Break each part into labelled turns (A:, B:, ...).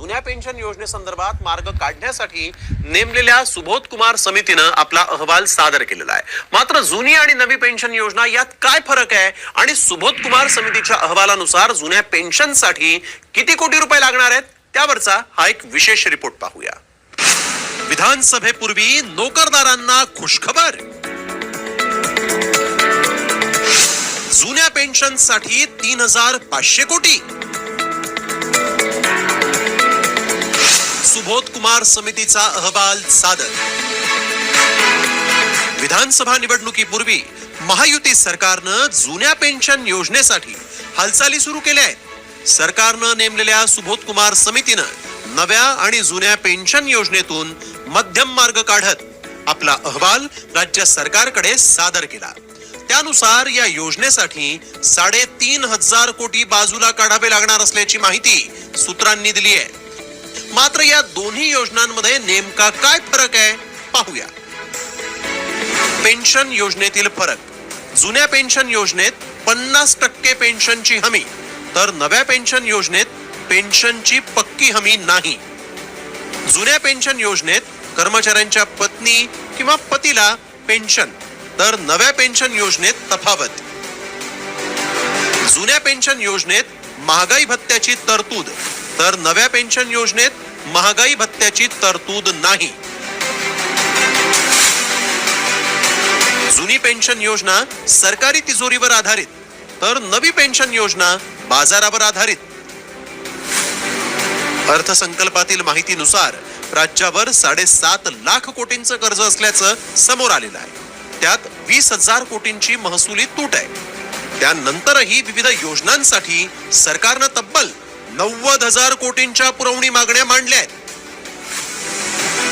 A: जुन्या पेन्शन योजनेसंदर्भात मार्ग काढण्यासाठी नेमलेल्या सुबोध कुमार समितीनं आपला अहवाल सादर केलेला आहे. मात्र जुनी आणि नवी पेन्शन योजना यात काय फरक आहे? आणि सुबोध कुमार समितीच्या अहवालानुसार जुन्या पेन्शनसाठी किती कोटी रुपये लागणार आहेत? त्यावरचा हा एक विशेष रिपोर्ट पाहूया. विधानसभेपूर्वी नोकरदारांना खुशखबर. जुन्या पेन्शनसाठी तीन हजार पाचशे कोटी. सुबोध कुमार समितीचा अहवाल सादर. विधानसभा निवडणुकीपूर्वी महायुती सरकारनं जुन्या पेन्शन योजनेसाठी हालचाली सुरू केल्या आहेत. सरकारनं नेमलेल्या सुबोध कुमार समितीनं नव्या आणि जुन्या पेन्शन योजनेतून मध्यम मार्ग काढत आपला अहवाल राज्य सरकारकडे सादर केला. त्यानुसार या योजनेसाठी साडेतीन हजार कोटी बाजूला काढावे लागणार असल्याची माहिती सूत्रांनी दिली आहे. मात्र या दोन्ही योजनांमध्ये नेमका काय फरक आहे पाहूया. पेन्शन योजनेतील फरक. जुन्या पेन्शन योजनेत पन्नास टक्के पेन्शनची हमी तर नव्या पेन्शन योजनेत पेन्शनची पक्की हमी नाही. जुन्या पेन्शन योजनेत कर्मचाऱ्यांच्या पत्नी किंवा पतीला पेन्शन तर नव्या पेन्शन योजनेत तफावत. जुन्या पेन्शन योजनेत महागाई भत्त्याची तरतूद तर नव्या पेन्शन योजनेत महागाई भत्त्याची तरतूद नाही. जुनी पेन्शन योजना सरकारी तिजोरीवर आधारित तर नवी पेन्शन योजना बाजारावर आधारित. अर्थसंकल्पातील माहितीनुसार राज्यावर साडेसात लाख कोटींचं कर्ज असल्याचं समोर आलेलं आहे. त्यात वीस हजार कोटींची महसुली तूट आहे. त्यानंतरही विविध योजनांसाठी सरकारनं तब्बल नव्वद हजार कोटींच्या पुरवणी मागण्या मांडल्या आहेत.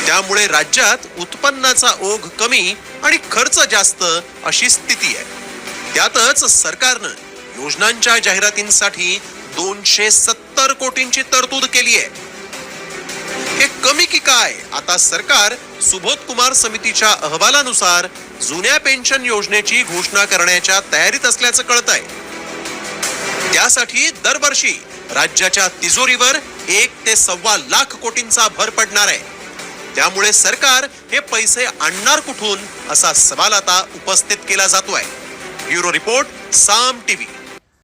A: त्यामुळे राज्यात उत्पन्नाचा ओघ कमी आणि खर्च जास्त अशी स्थिती आहे. त्यातच सरकारनं योजनांच्या जाहिरातींसाठी दोनशे सत्तर कोटींची तरतूद केली आहे. हे कमी की काय? आता सरकार सुबोध कुमार समितीच्या अहवालानुसार जुन्या पेन्शन योजनेची घोषणा करण्याच्या तयारीत असल्याचं कळत आहे त्यासाठी दरवर्षी राज्याच्या तिजोरीवर एक ते सव्वा लाख कोटींचा भर पडणार आहे. त्यामुळे सरकार हे पैसे आणणार कुठून असा सवाल आता उपस्थित केला जातोय. Bureau report Saam TV.